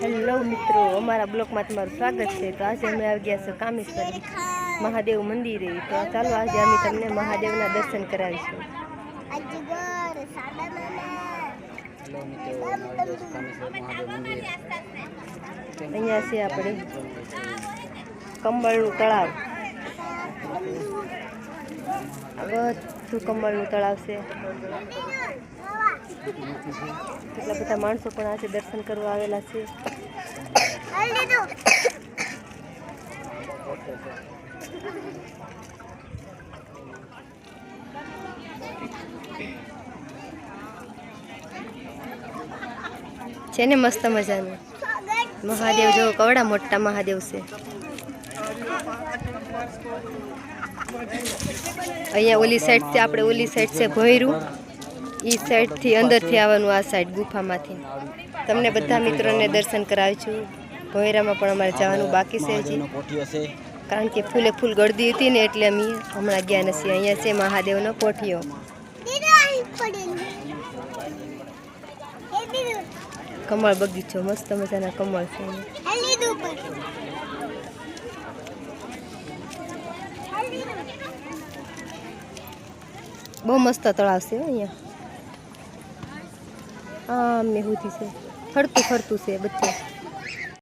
Hello મિત્રો. અમારા બ્લોકમાં તમારું સ્વાગત છે. તો આજે અમે આવી ગયા છે કામેશ્વર મહાદેવ મંદિરે. તો ચાલો આજે અમે તમને મહાદેવના દર્શન કરાવીશું. અહીંયા છે આપણે કંબળનું તળાવ. બધું કમળનું તળાવ છે કેટલા બધા માણસો પણ આજે દર્શન કરવા આવેલા છે. છે ને મસ્ત મજાનું. મહાદેવ જો કવડા મોટા મહાદેવ છે. અહીંયા ઓલી સાઈડથી આપણે ઓલી સાઈડ છે ભોયરું. એ સાઈડથી અંદરથી આવવાનું આ સાઈડ ગુફામાંથી. તમને બધા મિત્રોને દર્શન કરાવી છું. ભોયરામાં પણ અમારે જવાનું બાકી છે હજી. કારણ કે ફૂલે ફૂલ ગળદી હતી ને એટલે અમે હમણાં ગયા નથી. અહીંયા છે મહાદેવનો પોઠિયો દીધું કમળ બગીચો મસ્ત મજાના કમળ છે અહીંયા. હાલ દીધું પણ હાલ દીધું બહુ મસ્ત તળાવ છે અહીંયા. આમ મેં છે. ફરતું ફરતું છે બધું.